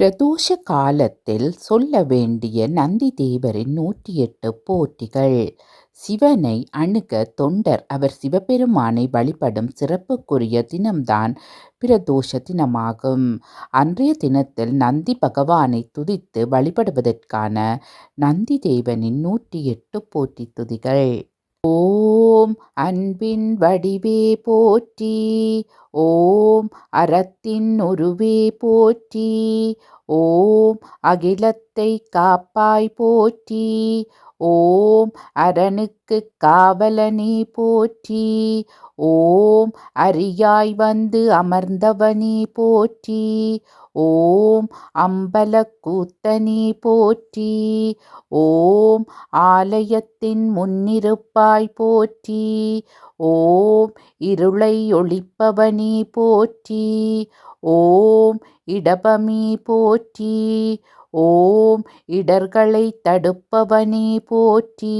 பிரதோஷ காலத்தில் சொல்ல வேண்டிய நந்தி தேவரின் நூற்றி எட்டு போற்றிகள். சிவனை அணுக தொண்டர் அவர் சிவபெருமானை வழிபடும் சிறப்புக்குரிய தினம்தான் பிரதோஷ தினமாகும். அன்றைய தினத்தில் நந்தி பகவானை துதித்து வழிபடுவதற்கான நந்தி தேவனின் நூற்றி எட்டு போட்டி துதிகள். ஓம் அன்பின் வடிவே போற்றி. ஓம் அறத்தின் உருவே போற்றி. ஓம் அகிலத்தை காப்பாய் போற்றி. ஓம் அரணுக்கு காவலனே போற்றி. ஓம் அரியாய் வந்து அமர்ந்தவனே போற்றி. ஓம் அம்பலக்கூத்தனே போற்றி ஓம் ஆலயத்தின் முன்னிருப்பாய் போற்றி ஓம் இருளை ஒளிப்பவனே போற்றி ஓம் இடபமே போற்றி ஓம் இடர்களை தடுப்பவனே போற்றி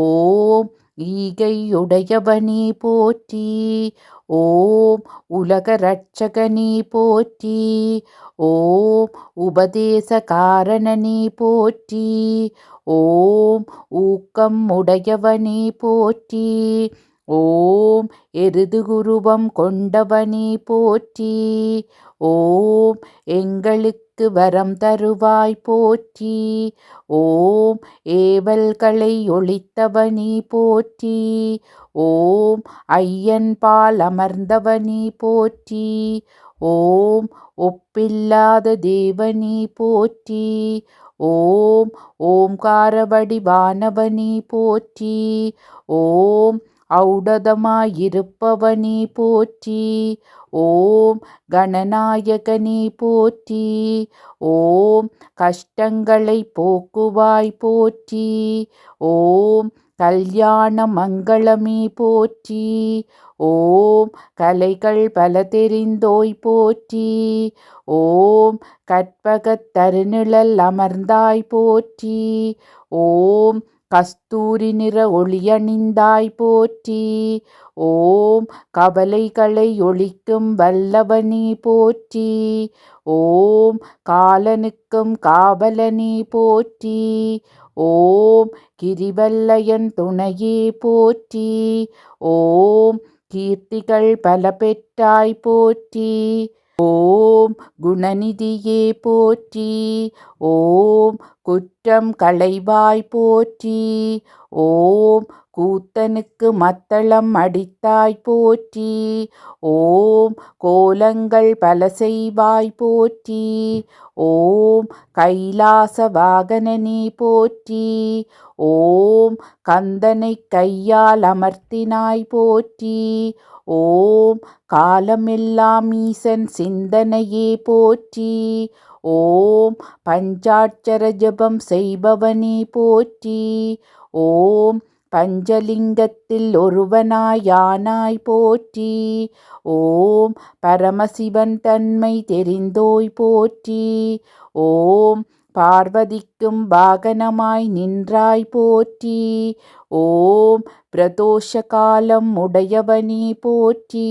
ஓம் ஈகையுடையவனே போற்றி. ஓம் உலக ரட்சகனே போற்றி. ஓம் உபதேச காரணனே போற்றி. ஓம் ஊக்கம் உடையவனே போற்றி. ஓம் எருது குருவம் கொண்டவனே போற்றி. ஓம் எங்களுக்கு வரம் தருவாய் போற்றி. ஓம் ஏவல்களை ஒழித்தவனே போற்றி. ஓம் ஐயன் பால் அமர்ந்தவனி போற்றி. ஓம் ஒப்பில்லாத தேவனி போற்றி. ஓம் ஓம்கார வடிவானவனி போற்றி. ஓம் ஔடதமாயிருப்பவனே போற்றி. ஓம் கணநாயகனே போற்றி. ஓம் கஷ்டங்களை போக்குவாய் போற்றி. ஓம் கல்யாண மங்களமே போற்றி. ஓம் கலைகள் பல தெரிந்தோய் போற்றி. ஓம் கற்பகத் தருநிழல் அமர்ந்தாய் போற்றி. ஓம் கஸ்தூரி நிற ஒளியணிந்தாய் போற்றி. ஓம் கவலைகளை ஒழிக்கும் வல்லவனே போற்றி. ஓம் காலனுக்கும் காவலனே போற்றி. ஓம் கிரிவல்லையன் துணையே போற்றி. ஓம் கீர்த்திகள் பல பெற்றாய் போற்றி. ஓம் குணநிதியே போற்றி ஓம் குற்றம் களைவாய் போற்றி ஓம் கூத்தனுக்கு மத்தளம் அடித்தாய் போற்றி. ஓம் கோலங்கள் பல செய்வாய் போற்றி. ஓம் கைலாச வாகனனே போற்றி. ஓம் கந்தனை கையால் அமர்த்தினாய் போற்றி. ஓம் காலமெல்லாம் ஈசன் சிந்தனையே போற்றி. ஓம் பஞ்சாட்சர ஜபம் செய்பவனே போற்றி. ஓம் பஞ்சலிங்கத்தில் ஒருவனாயானாய் போற்றி ஓம் பரமசிவன் தன்மை தெரிந்தோய் போற்றி ஓம் பார்வதிக்கும் வாகனமாய் நின்றாய் போற்றி ஓம் பிரதோஷ காலம் உடையவனே போற்றி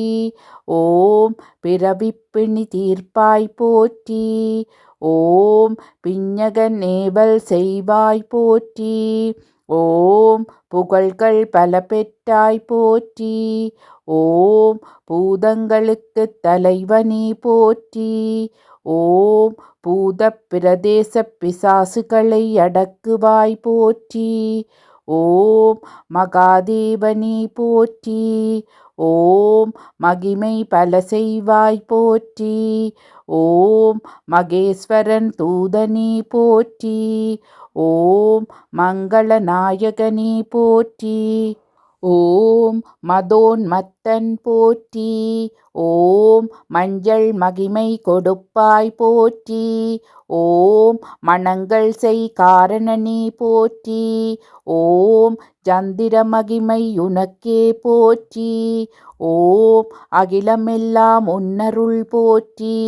ஓம் பிறவிப்பிணி தீர்ப்பாய் போற்றி ஓம் பிஞகன் நேவல் செய்வாய் போற்றி ஓம் புகழ்கள் பல பெற்றாய் போற்றி. ஓம் பூதங்களுக்கு தலைவனே போற்றி. ஓம் பூத பிரதேச பிசாசுகளை அடக்குவாய் போற்றி. ஓம் மகாதேவனே போற்றி. ஓம் மகிமை பல செய்வாய் போற்றி. ஓம் மகேஸ்வரன் தூதனே போற்றி. ஓம் மங்களநாயகனே போற்றி. ஓம் மதோன்மத்தன் போற்றி ஓம் மஞ்சள் மகிமை கொடுப்பாய் போற்றி ஓம் மணங்கள் செய் காரணனே போற்றி ஓம் சந்திர மகிமை உனக்கே போற்றி ஓம் அகிலமெல்லாம் உன்னருள் போற்றி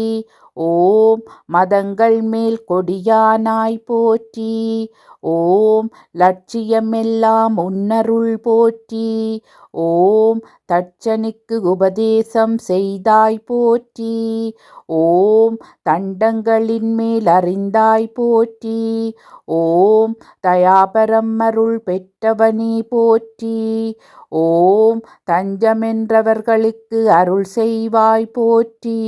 ஓம் மதங்கள் மேல் கொடியானாய் போற்றி. ஓம் லட்சியமெல்லாம் உன்னருள் போற்றி. ஓம் தட்சனுக்கு உபதேசம் செய்தாய் போற்றி. ஓம் தண்டங்களின் மேல் அறிந்தாய் போற்றி. ஓம் தயாபரம் அருள் பெற்றவனே போற்றி. ஓம் தஞ்சமென்றவர்களுக்கு அருள் செய்வாய் போற்றி.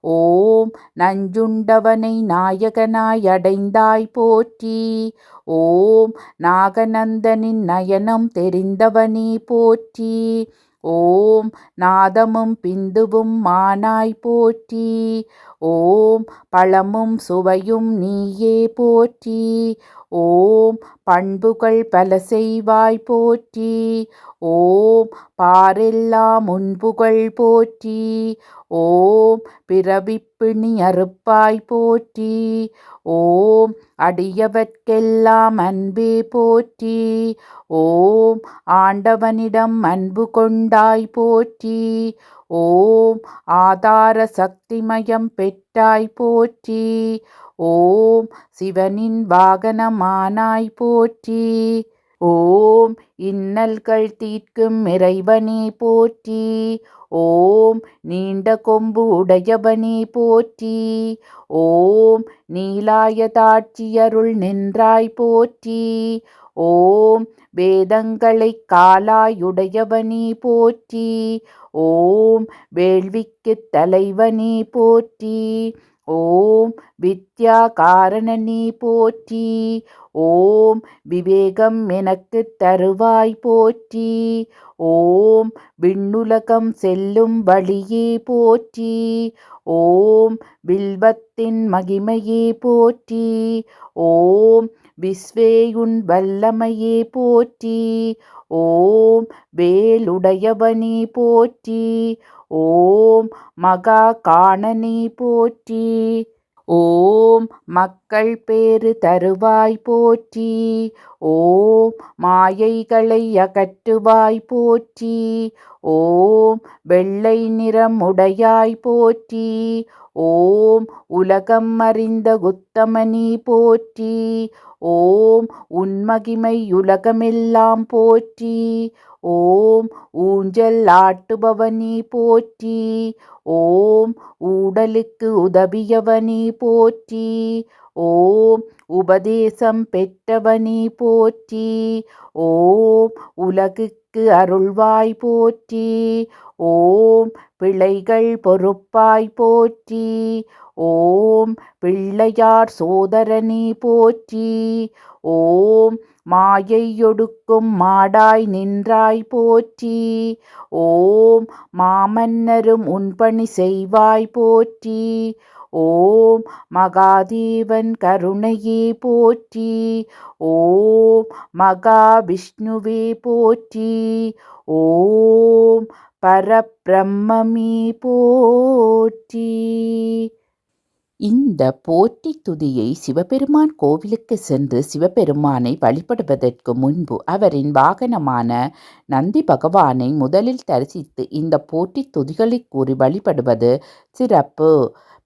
ஓம் நஞ்சுண்டவனை நாயகனாய் அடைந்தாய் போற்றி. ஓம் நாகநந்தனின் நயனம் தெரிந்தவனே போற்றி. ஓம் நாதமும் பிந்துவும் மானாய் போற்றி. ஓம் பழமும் சுவையும் நீயே போற்றி. ஓம் பண்புகள் பல செய்வாய் போற்றி. ஓம் பாரெல்லாம் முன்புகள் போற்றி. ஓம் பிறவிப்பிணி அறுப்பாய் போற்றி. ஓம் அடியவர்க்கெல்லாம் அன்பே போற்றி. ஓம் ஆண்டவனிடம் அன்பு கொண்டாய் போற்றி. ஓம் ஆதார சக்திமயம் பெற்றாய் போற்றி. ஓம் சிவனின் வாகனமானாய் போற்றி. ஓம் இன்னல்கள் தீர்க்கும் இறைவனே போற்றி. ஓம் நீண்ட கொம்பு உடையவனே போற்றி. ஓம் நீலாயதாட்சியருள் நின்றாய் போற்றி. ஓம் வேதங்களை காலாயுடையவனே போற்றி. ஓம் வேள்விக்கு தலைவனே போற்றி. ஓம் வித்யா காரண நீ போற்றி. ஓம் விவேகம் எனக்கு தருவாய் போற்றி. ஓம் விண்ணுலகம் செல்லும் வழியே போற்றி. ஓம் வில்வத்தின் மகிமையே போற்றி. ஓம் விஸ்வேயுன் வல்லமையே போற்றி. ஓம் வேலுடையவனே போற்றி. ஓம் மகா காணனி போற்றி. ஓம் மக்கள் பேறு தருவாய் போற்றி. ஓம் மாயைகளை அகற்றுவாய் போற்றி. ஓம் வெள்ளை நிறம் உடையாய் போற்றி. ஓம் உலகம் அறிந்த உத்தமனி போற்றி. ஓம் உன்மகிமை உலகமெல்லாம் போற்றி. ஓம் ஊஞ்சல் ஆட்டுபவனி போற்றி. ஓம் ஊடலுக்கு உதவியவனி போற்றி. ஓம் உபதேசம் பெற்றவனி போற்றி. ஓம் உலகுக்கு அருள்வாய் போற்றி. ஓம் பிள்ளைகள் பொறுப்பாய் போற்றி. ஓம் பிள்ளையார் சோதரனி போற்றி. ஓம் மாயையொடுக்கும் மாடாய் நின்றாய் போற்றி. ஓம் மாமன்னரும் உன்பணி செய்வாய் போற்றி. ஓம் மகாதேவன் கருணையே போற்றி. ஓம் மகாவிஷ்ணுவே போற்றி. ஓம் பரப்பிரம்மமே போற்றி. இந்த போற்றி துதியை சிவபெருமான் கோவிலுக்கு சென்று சிவபெருமானை வழிபடுவதற்கு முன்பு அவரின் வாகனமான நந்தி பகவானை முதலில் தரிசித்து இந்த போற்றி துதிகளை கூறி வழிபடுவது சிறப்பு.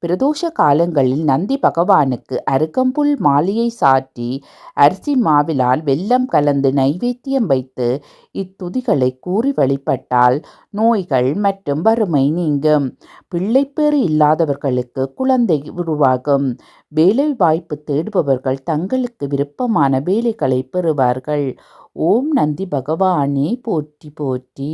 பிரதோஷ காலங்களில் நந்தி பகவானுக்கு அருகம்புல் மாலையை சாற்றி அரிசி மாவிலால் வெல்லம் கலந்து நைவேத்தியம் வைத்து இத்துதிகளை கூறி வழிபட்டால் நோய்கள் மற்றும் வறுமை நீங்கும். பிள்ளைப்பேறு இல்லாதவர்களுக்கு குழந்தை உருவாகும். வேலை வாய்ப்பு தேடுபவர்கள் தங்களுக்கு விருப்பமான வேலைகளை பெறுவார்கள். ஓம் நந்தி பகவானே போற்றி போற்றி.